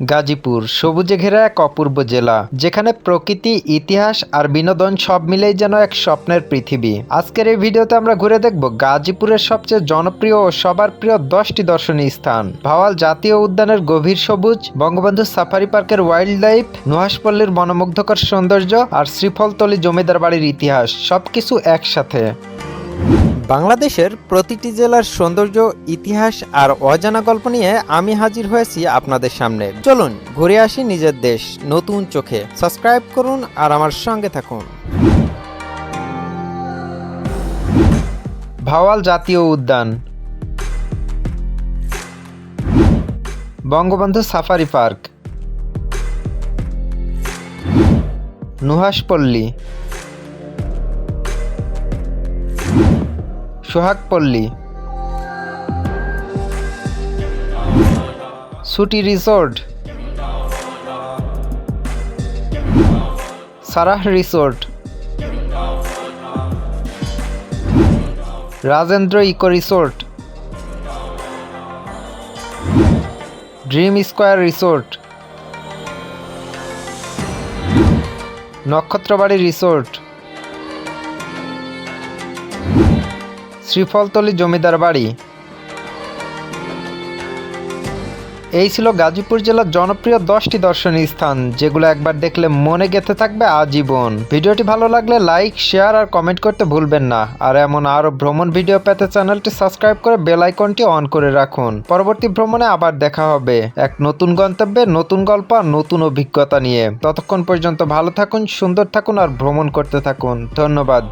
গাজীপুর, সবুজে ঘেরা এক অপূর্ব জেলা, যেখানে প্রকৃতি, ইতিহাস আর বিনোদন সব মিলেই যেন এক স্বপ্নের পৃথিবী। আজকের এই ভিডিওতে আমরা ঘুরে দেখব গাজীপুরের সবচেয়ে জনপ্রিয় ও সবার প্রিয় দশটি দর্শনীয় স্থান। ভাওয়াল জাতীয় উদ্যানের গভীর সবুজ, বঙ্গবন্ধু সাফারি পার্কের ওয়াইল্ড লাইফ নুহাসপল্লীর মনোমুগ্ধকর সৌন্দর্য আর শ্রীফলতলি জমিদার বাড়ির ইতিহাস, সবকিছু একসাথে। বাংলাদেশের প্রতিটি জেলার সৌন্দর্য, ইতিহাস আর অজানা গল্প নিয়ে আমি হাজির হয়েছি আপনাদের সামনে। চলুন, ঘুরে আসি নিজের দেশ, নতুন চোখে। সাবস্ক্রাইব করুন আর আমার সঙ্গে থাকুন। ভাওয়াল জাতীয় উদ্যান। Bangabandhu safari park. Nuhashpalli Sohagpalli Suti resort. Sarah resort. Rajendra eco resort. Dream square resort. Nakkhatrabari resort. Sreefaltali জমিদার বাড়ি। এই ছিল গাজীপুর জেলার জনপ্রিয় দশটি দর্শনীয় স্থান, যেগুলো একবার দেখলে মনে গেঁথে থাকবে আজীবন। ভিডিওটি ভালো লাগলে লাইক, শেয়ার আর কমেন্ট করতে ভুলবেন না। আর এমন আরও ভ্রমণ ভিডিও পেতে চ্যানেলটি সাবস্ক্রাইব করে বেল আইকনটি অন করে রাখুন। পরবর্তী ভ্রমণে আবার দেখা হবে। এক নতুন গন্তব্যে নতুন গল্প আর নতুন অভিজ্ঞতা নিয়ে। ততক্ষণ পর্যন্ত ভালো থাকুন, সুন্দর থাকুন আর ভ্রমণ করতে থাকুন। ধন্যবাদ।